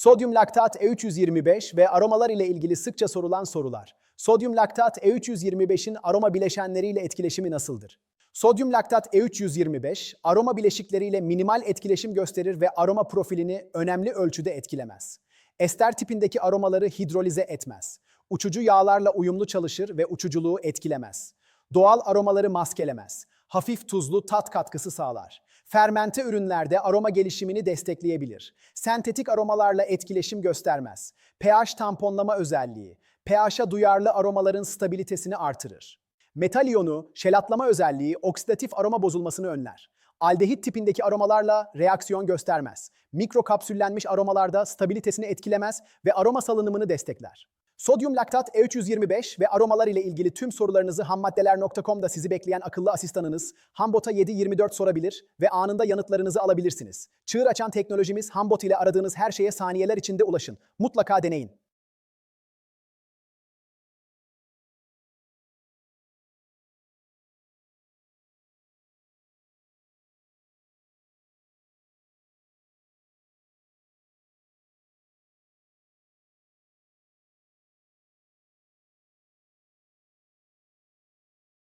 Sodyum laktat E325 ve aromalar ile ilgili sıkça sorulan sorular. Sodyum laktat E325'in aroma bileşenleriyle etkileşimi nasıldır? Sodyum laktat E325, aroma bileşikleriyle minimal etkileşim gösterir ve aroma profilini önemli ölçüde etkilemez. Ester tipindeki aromaları hidrolize etmez. Uçucu yağlarla uyumlu çalışır ve uçuculuğu etkilemez. Doğal aromaları maskelemez. Hafif tuzlu tat katkısı sağlar. Fermente ürünlerde aroma gelişimini destekleyebilir. Sentetik aromalarla etkileşim göstermez. pH tamponlama özelliği, pH'a duyarlı aromaların stabilitesini artırır. Metal iyonu, şelatlama özelliği oksidatif aroma bozulmasını önler. Aldehit tipindeki aromalarla reaksiyon göstermez. Mikrokapsüllenmiş aromalarda stabilitesini etkilemez ve aroma salınımını destekler. Sodyum laktat E325 ve aromalar ile ilgili tüm sorularınızı hammaddeler.com'da sizi bekleyen akıllı asistanınız Hambot'a 724 sorabilir ve anında yanıtlarınızı alabilirsiniz. Çığır açan teknolojimiz Hambot ile aradığınız her şeye saniyeler içinde ulaşın. Mutlaka deneyin.